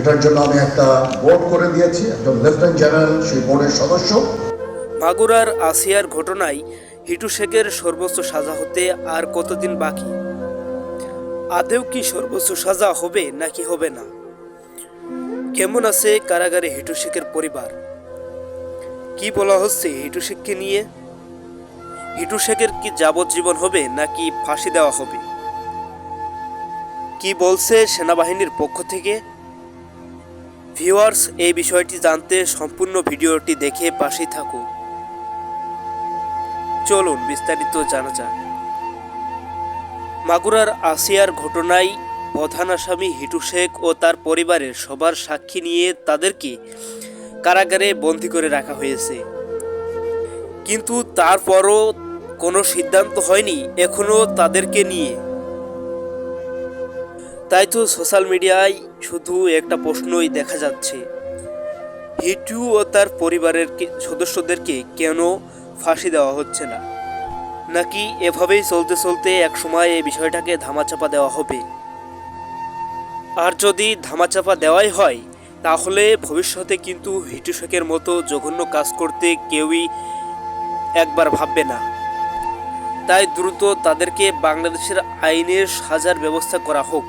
এটার জন্য আমি একটা বোর্ড করে দিয়েছি, একজন লেফটেন্যান্ট জেনারেল সেই বোর্ডের সদস্য। মাগুরার আসিয়ার ঘটনায় হিটু শেখের সর্বোচ্চ সাজা হতে আর কতদিন বাকি? আদেও কি সর্বোচ্চ সাজা হবে নাকি হবে না? কেমন আছে কারাগারে হিটু শেখের পরিবার? কি বলা হচ্ছে হিটু শেখকে নিয়ে? হিটু শেখের কি যাবজ্জীবন হবে নাকি ফাঁসি দেওয়া হবে? কি বলছে সেনাবাহিনীর পক্ষ থেকে? ভিউয়ার্স, এই বিষয়টি জানতে সম্পূর্ণ ভিডিওটি দেখে পাশে থাকুন। চলুন বিস্তারিত জানা যাক। মাগুরার আসিয়ার ঘটনায় প্রধান আসামি হিটু শেখ ও তার পরিবারের সবার সাক্ষী নিয়ে তাদেরকে কারাগারে বন্দি করে রাখা হয়েছে। কিন্তু তারপরও কোনো সিদ্ধান্ত হয়নি, এখনও তাদেরকে নিয়ে। তাই তো সোশ্যাল মিডিয়ায় শুধু একটা প্রশ্নই দেখা যাচ্ছে। হিটু ও তার পরিবারের সদস্যদেরকে কেন ফাঁসি দেওয়া হচ্ছে না? নাকি এভাবেই চলতে চলতে একসময় এই বিষয়টাকে ধামাচাপা দেওয়া হবে? আর যদি ধামাচাপা দেওয়াই হয়, তাহলে ভবিষ্যতে কিন্তু হিটু শেখের মতো জঘন্য কাজ করতে কেউই একবার ভাববে না। তাই দ্রুত তাদেরকে বাংলাদেশের আইনের সাজার ব্যবস্থা করা হোক।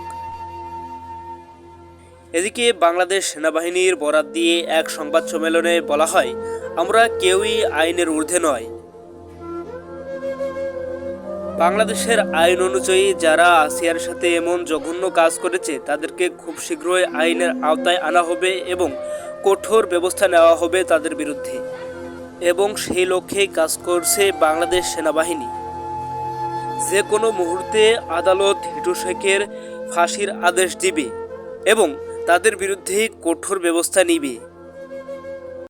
এদিকে বাংলাদেশ সেনাবাহিনীর বরাত দিয়ে এক সংবাদ সম্মেলনে বলা হয়, আমরা কেউই আইনের ঊর্ধ্বে নয়। বাংলাদেশের আইন অনুযায়ী যারা আসিয়ার সাথে এমন জঘন্য কাজ করেছে, তাদেরকে খুব শীঘ্রই আইনের আওতায় আনা হবে এবং কঠোর ব্যবস্থা নেওয়া হবে তাদের বিরুদ্ধে। এবং সেই লক্ষ্যেই কাজ করছে বাংলাদেশ সেনাবাহিনী। যে কোনো মুহূর্তে আদালত হিটু শেখের ফাঁসির আদেশ দিবে এবং তাদের বিরুদ্ধে কঠোর ব্যবস্থা নিবে।